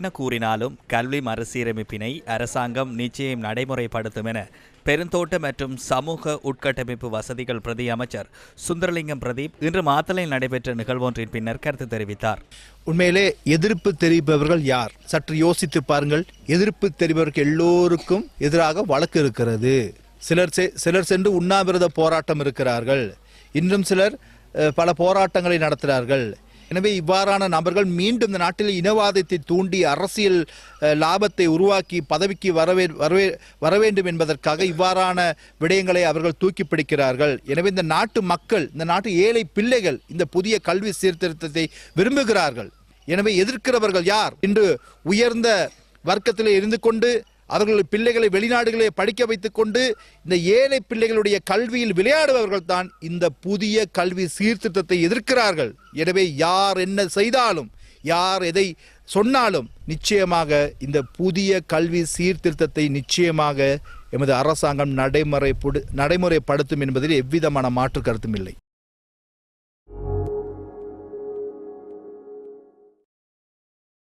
ரத்ன கூறினாலும் கல்வி மறுசீரமைப்பினை அரசாங்கம் நிச்சயம் நடைமுறைப்படுத்தும் என பெருந்தோட்ட மற்றும் சமூக உட்கட்டமைப்பு வசதிகள் பிரதி அமைச்சர் சுந்தரலிங்கம் பிரதீப் இன்று மாத்தளையில் நடைபெற்ற நிகழ்வொன்றின் பின்னர் கருத்து தெரிவித்தார். உண்மையிலே எதிர்ப்பு தெரிவிப்பவர்கள் யார்? சற்று யோசித்து பாருங்கள். எதிர்ப்பு தெரிவிப்பவர்கள் எல்லோருக்கும் எதிராக வழக்கு இருக்கிறது. சிலர் செ- சிலர் சென்று உண்ணாவிரத போராட்டம் இருக்கிறார்கள். இன்றும் சிலர் பல போராட்டங்களை நடத்துகிறார்கள். எனவே இவ்வாறான நபர்கள் மீண்டும் இந்த நாட்டில் இனவாதத்தை தூண்டி அரசியல் லாபத்தை உருவாக்கி பதவிக்கு வரவே வரவே வர வேண்டும் என்பதற்காக இவ்வாறான விடயங்களை அவர்கள் தூக்கி பிடிக்கிறார்கள். எனவே இந்த நாட்டு மக்கள் இந்த நாட்டு ஏழை பிள்ளைகள் இந்த புதிய கல்வி சீர்திருத்தத்தை விரும்புகிறார்கள். எனவே எதிர்க்கிறவர்கள் யார்? இன்று உயர்ந்த வர்க்கத்தில் இருந்து கொண்டு அவர்களுடைய பிள்ளைகளை வெளிநாடுகளே படிக்க வைத்துக் கொண்டு இந்த ஏழை பிள்ளைகளுடைய கல்வியில் விளையாடுபவர்கள் தான் இந்த புதிய கல்வி சீர்திருத்தத்தை எதிர்க்கிறார்கள். எனவே யார் என்ன செய்தாலும் யார் எதை சொன்னாலும் நிச்சயமாக இந்த புதிய கல்வி சீர்திருத்தத்தை நிச்சயமாக எமது அரசாங்கம் நடைமுறை நடைமுறைப்படுத்தும் என்பதில் எவ்விதமான மாற்று கருத்தும் இல்லை.